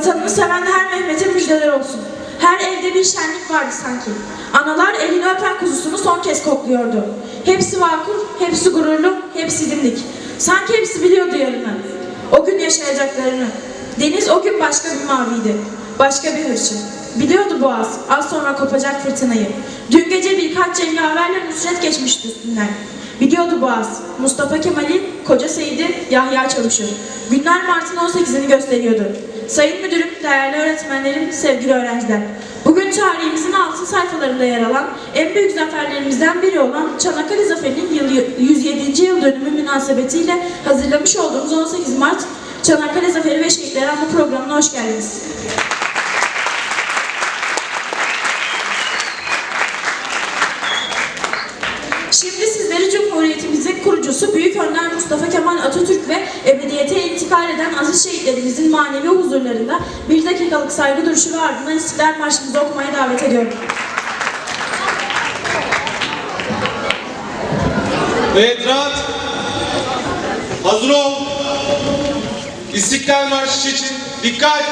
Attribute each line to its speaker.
Speaker 1: Vatanını seven her Mehmet'e müjdeler olsun. Her evde bir şenlik vardı sanki. Analar elini öpen kuzusunu son kez kokluyordu. Hepsi vakur, hepsi gururlu, hepsi dimdik. Sanki hepsi biliyordu yarını. O gün yaşayacaklarını. Deniz o gün başka bir maviydi. Başka bir hırçın. Biliyordu Boğaz, az sonra kopacak fırtınayı. Dün gece birkaç cengaverle Nusret geçmişti üstünden. Biliyordu Boğaz, Mustafa Kemal'i, Koca Seyit'i, Yahya Çavuş'u. Günler Mart'ın 18'ini gösteriyordu. Sayın Müdürüm, değerli öğretmenlerim, sevgili öğrenciler. Bugün tarihimizin altın sayfalarında yer alan en büyük zaferlerimizden biri olan Çanakkale Zaferi'nin yıl- 107. yıl dönümü münasebetiyle hazırlamış olduğumuz 18 Mart Çanakkale Zaferi ve Şehitleri Anma programına hoş geldiniz. Şimdi sizleri Cumhuriyetimizin kurucusu Büyük Önder Mustafa Kemal Atatürk ve aziz şehitlerimizin manevi huzurlarında bir dakikalık saygı duruşu ve ardından İstiklal Marşımızı okumaya davet ediyorum.
Speaker 2: Evet rahat. Hazır ol. İstiklal Marşı için dikkat.